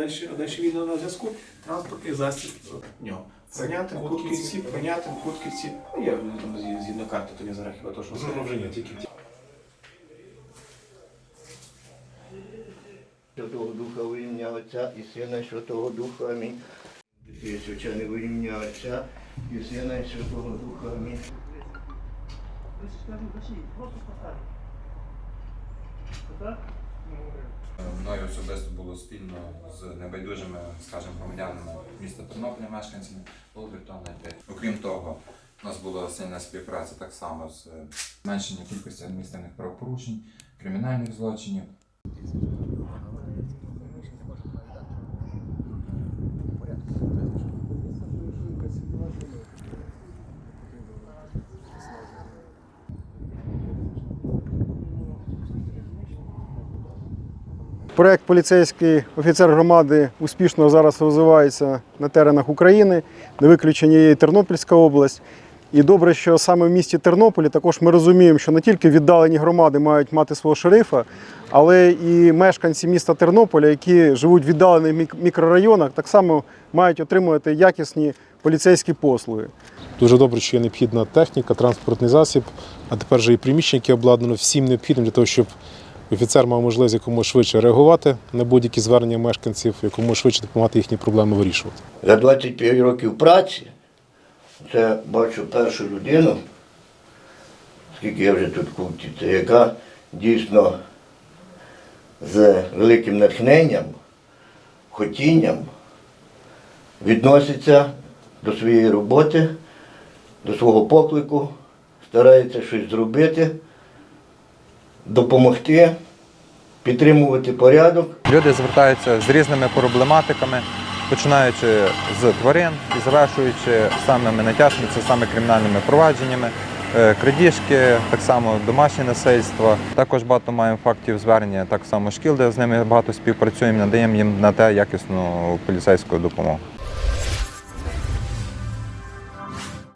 далі, а далі він на зв'язку. Транспортний засіб в нього. Понятен, Кутківці, понятен, Кутківці. Ну, є там зі- згідно карти, то не зараз то, що все. Ну, вже ні, тільки Святого Духа во ім'я Отця і Сина і Святого Духа. Амінь. Свячене во ім'я Отця і Сина і Святого Духа. Амінь. Мною особисто було спільно з небайдужими, скажімо, громадянами міста Тернополя, мешканцями, день. Окрім того, у нас була сильна співпраця так само з зменшенням кількості адміністративних правопорушень, кримінальних злочинів. Проект поліцейський офіцер громади успішно зараз розвивається на теренах України, не виключення є і Тернопільська область. І добре, що саме в місті Тернополі також ми розуміємо, що не тільки віддалені громади мають мати свого шерифа, але і мешканці міста Тернополя, які живуть в віддалених мікрорайонах, так само мають отримувати якісні поліцейські послуги. дуже добре, що є необхідна техніка, транспортний засіб, а тепер вже і приміщення, яке обладнано всім необхідним для того, щоб офіцер мав можливість якомога швидше реагувати на будь-які звернення мешканців, якомога швидше допомагати їхні проблеми вирішувати. За 25 років праці це бачу першу людину, скільки я вже тут купці, яка дійсно з великим натхненням, хотінням відноситься до своєї роботи, до свого поклику, старається щось зробити, допомогти, підтримувати порядок. Люди звертаються з різними проблематиками, починаючи з тварин і завершуючи самими найтяжчими, це саме кримінальними провадженнями, е, крадіжки, так само домашнє насильство. Також багато маємо фактів звернення так само шкіл, де з ними багато співпрацюємо, надаємо їм на те якісну поліцейську допомогу.